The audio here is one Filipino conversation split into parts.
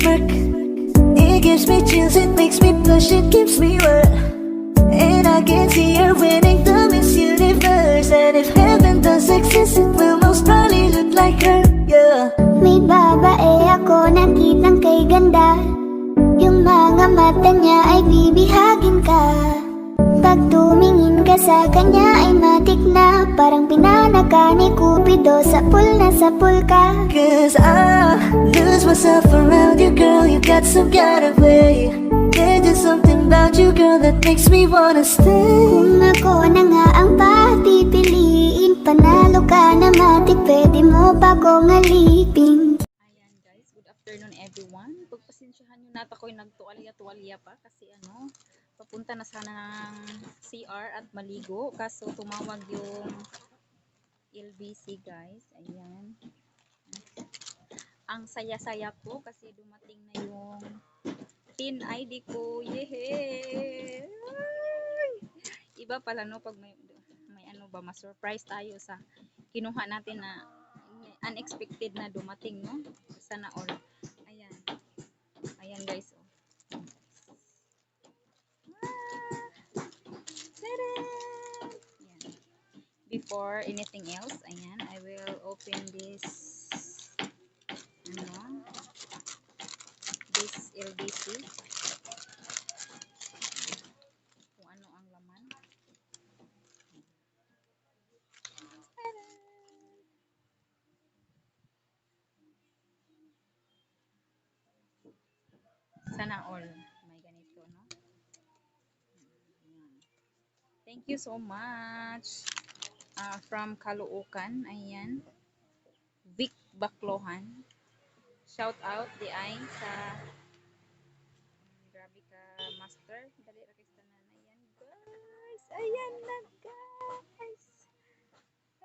smirk. It gives me chills, it makes me blush, it keeps me wet. And I can see her winning the Miss Universe. And if heaven does exist, it will most probably look like her, yeah. May babae ako nakitang kay ganda Yung mga mata niya ay bibihagin ka Pag tumingin ka sa kanya ay matik na Parang pinanaka ni Cupido sa pool na sa pool ka Cause I lose myself around you, girl. You got some kind of way. There's just something about you, girl, that makes me wanna stay. Kung ako na nga ang papipiliin Panalo ka na matik Pwede mo pa kong alipin Ayan guys, good afternoon everyone. Pagpasensyahan nyo nata ko'y nagtuwalya-tuwalya pa kasi ano, papunta na sana ng CR at maligo. Kaso tumawag yung LBC guys. Ayan. Ang saya-saya ko kasi dumating na yung tin ID ko. Yehey! Iba pala no pag may, may ano ba, ma-surprise tayo sa kinuha natin na unexpected na dumating, no? Sana all. Before anything else, ayan, I will open this ano, this LBC. Kung ano ang laman. Sana all may ganito, no? Thank you so much. Ah, from Caloocan, ayan. Vic Baklohan. Shout out di ay sa Mm, grabe ka master. Dali ra kay tanan ayan, guys. Ayan na, guys.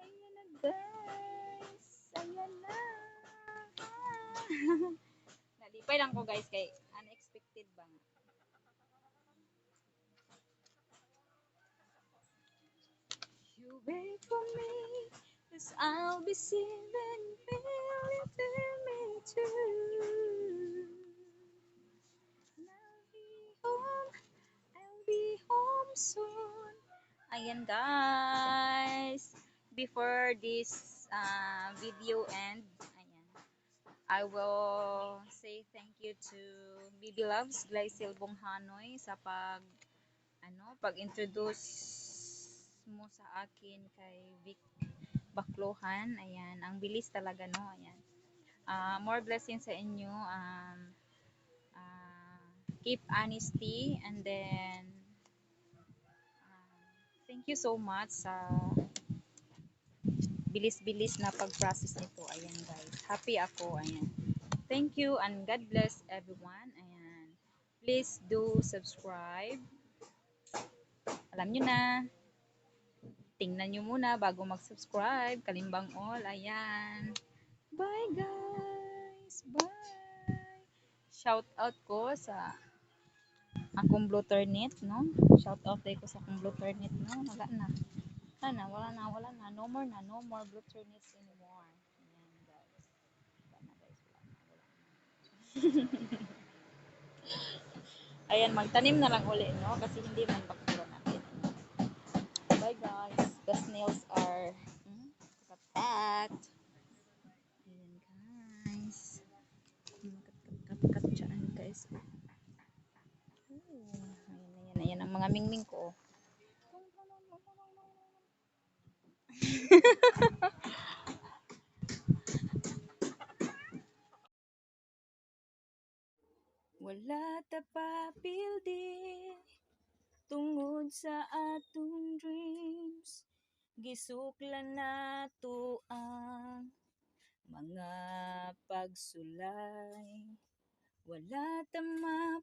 Ayan na, guys. Ayan na. Ah. Nalipay lang ko guys kay unexpected ba nga. Wait for me, cause I'll be seeing feeling to me too. And I'll be home, I'll be home soon. Ayan guys, before this uh, video end, ayan, I will say thank you to Bibi Loves Glycil Bonghanoy sa pag ano, pag-introduce mo sa akin kay Vic Baklohan. Ayan, ang bilis talaga no. Ayan. Ah, more blessings sa inyo. Um, ah, keep honesty and then ah, thank you so much sa bilis-bilis na pag-process nito. Ayan guys. Happy ako. Ayan. Thank you and God bless everyone. Ayan. Please do subscribe. Alam nyo na. Tingnan nyo muna bago mag-subscribe. Kalimbang all. Ayan. Bye guys. Bye. Shout out ko sa akong blue turnip, no? Shout out day ko sa akong blue turnip, no? Wala na. Wala na, wala na, wala na. No more na, no more blue turnips anymore. Ayan guys. Wala na guys, wala na, wala na. Ayan, magtanim na lang uli, no? Kasi hindi man bakura packed. Ayan guys. Kat-kat-kat dyan guys. Ayan, ayan, ayan ang mga mingming ko. oh. Wala ta papildi tungod sa dreams gisuklan nato ang mga pagsulay. Wala ta mapakyas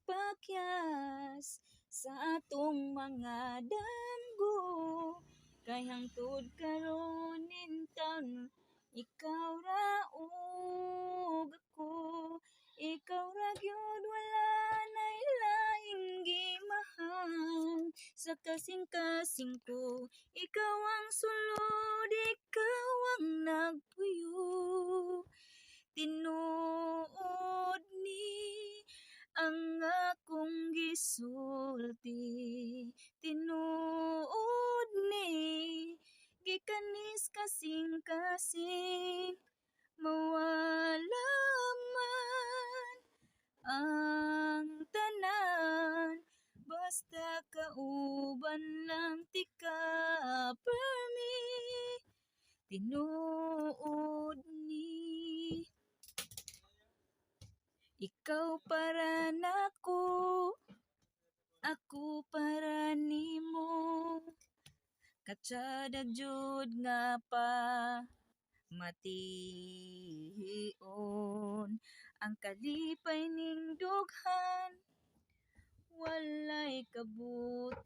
sa atong mga damgo kay hangtod karon taon ikaw ra ug ako sa kasing-kasing ko ikaw ang sulod ikaw ang nagpuyo. Tinuod ni ang akong gisulti. Tinuod ni gikanis kasing kasing mawala man ang basta kauban lang tika per me tinuod ni. Ikaw para nako ako para nimo katsada jud nga pa matihion ang kalipay ning dughan walay kabutangan.